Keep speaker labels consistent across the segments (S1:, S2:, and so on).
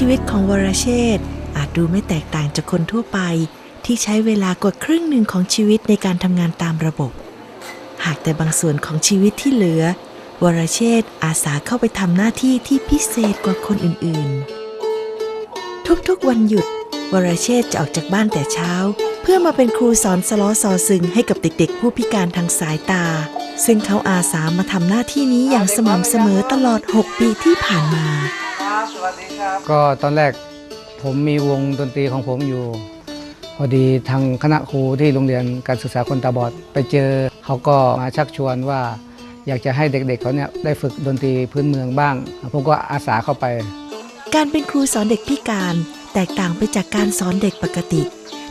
S1: ชีวิตของวรเชษฐ์อาจดูไม่แตกต่างจากคนทั่วไป ที่ใช้เวลากว่าครึ่งหนึ่งของชีวิตในการทำงานตามระบบ หากแต่บางส่วนของชีวิตที่เหลือ วรเชษฐ์อาสาเข้าไปทำหน้าที่ที่พิเศษกว่าคนอื่นๆ ทุกๆวันหยุด วรเชษฐ์จะออกจากบ้านแต่เช้า เพื่อมาเป็นครูสอนสล้อซอซึงให้กับเด็กๆ ผู้พิการทางสายตา ซึ่งเขาอาสามาทำหน้าที่นี้อย่างสม่ำเสมอตลอด 6 ปีที่ผ่านมา
S2: สวัสดีครับ
S3: ก็ตอนแรกผมมีวงดนตรีของผมอยู่ พอดีทางคณะครูที่โรงเรียนการศึกษาคนตาบอด ไปเจอเขาก็มาชักชวนว่า อยากจะให้เด็กๆเขาเนี่ยได้ฝึกดนตรีพื้นเมืองบ้าง ผมก็อาสาเข้าไป
S1: การเป็นครูสอนเด็กพิการ แตกต่างไปจากการสอนเด็กปกติ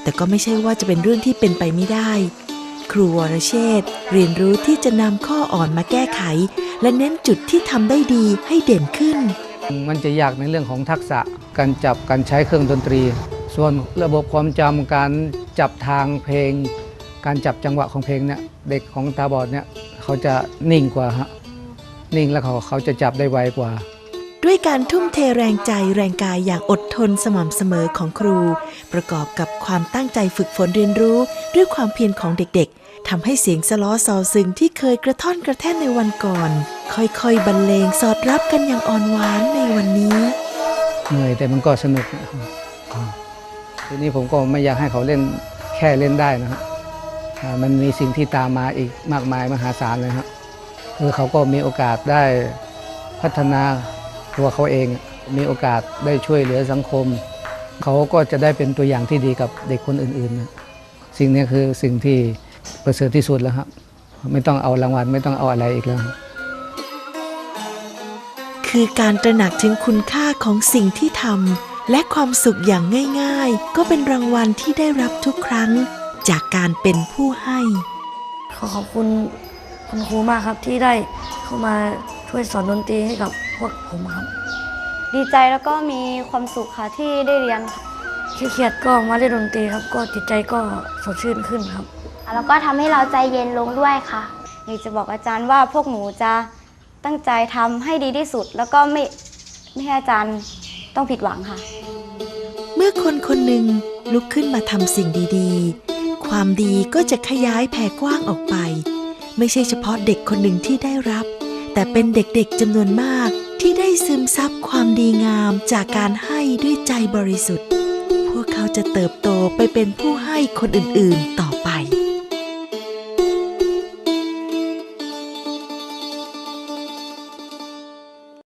S1: แต่ก็ไม่ใช่ว่าจะเป็นเรื่องที่เป็นไปไม่ได้ ครูวรเชษฐ์เรียนรู้ที่จะนำข้ออ่อนมาแก้ไข และเน้นจุดที่ทำได้ดีให้เด่นขึ้น
S3: มันจะยากในเรื่องของทักษะการจับการใช้เครื่องดนตรี ส่วนระบบความจำการจับทางเพลง การจับจังหวะของเพลงเนี่ยเด็กของตาบอดเนี่ยเขาจะนิ่งกว่าฮะนิ่งแล้วเขาเขาจะจับได้ไวกว่า
S1: ด้วยการทุ่มเทแรงใจแรงกายอย่างอดทนสม่ำเสมอของครู ประกอบกับความตั้งใจฝึกฝนเรียนรู้ด้วยความเพียรของเด็กๆทำให้เสียงสล้อซอซึงที่เคยกระท่อนกระแท่นในวันก่อน ค่อยๆบรรเลงสอดรับกันอย่างอ่อนหวานในวันนี้
S3: เหนื่อยแต่มันก็สนุกนะทีนี้ผมก็ไม่อยากให้เขาเล่นแค่เล่นได้นะครับมันมีสิ่งที่ตามมาอีกมากมายมหาศาลเลยครับคือเขาก็มีโอกาสได้พัฒนาตัวเขาเอง มีโอกาสได้ช่วยเหลือสังคม เขาก็จะได้เป็นตัวอย่างที่ดีกับเด็กคนอื่นๆนะสิ่งนี้คือสิ่งที่ประเสริฐที่สุดแล้วครับ ไม่ต้องเอารางวัลไม่ต้องเอาอะไรอีกแล้ว
S1: คือการตระหนักถึงคุณค่าของสิ่งที่ทำและความสุขอย่างง่ายๆ ก็เป็นรางวัลที่ได้รับทุกครั้ง จากการเป็นผู้ให้
S4: ขอขอบคุณคุณครูมากครับที่ได้เข้ามาช่วยสอนดนตรีให้กับพวกผมครับ
S5: ดีใจแล้วก็มีความสุขค่ะที่ได้เรียนค่ะ
S4: เครียดๆก็มาเล่นดนตรีครับ ก็จิตใจก็สดชื่นขึ้นครับ
S5: แล้วก็ทำให้เราใจเย็นลงด้วยค่ะอยากจะบอกอาจารย์ว่าพวกหนูจะ ตั้งใจทำให้ดีที่สุด แล้วก็ไม่ไม่ให้อาจารย์ต้องผิดหวังค่ะ
S1: เมื่อคนคนหนึ่งลุกขึ้นมาทำสิ่งดีๆ ความดีก็จะขยายแผ่กว้างออกไป ไม่ใช่เฉพาะเด็กคนหนึ่งที่ได้รับ แต่เป็นเด็กๆจำนวนมากที่ได้ซึมซับความดีงามจากการให้ด้วยใจบริสุทธิ์ พวกเขาจะเติบโตไปเป็นผู้ให้คนอื่นๆต่อ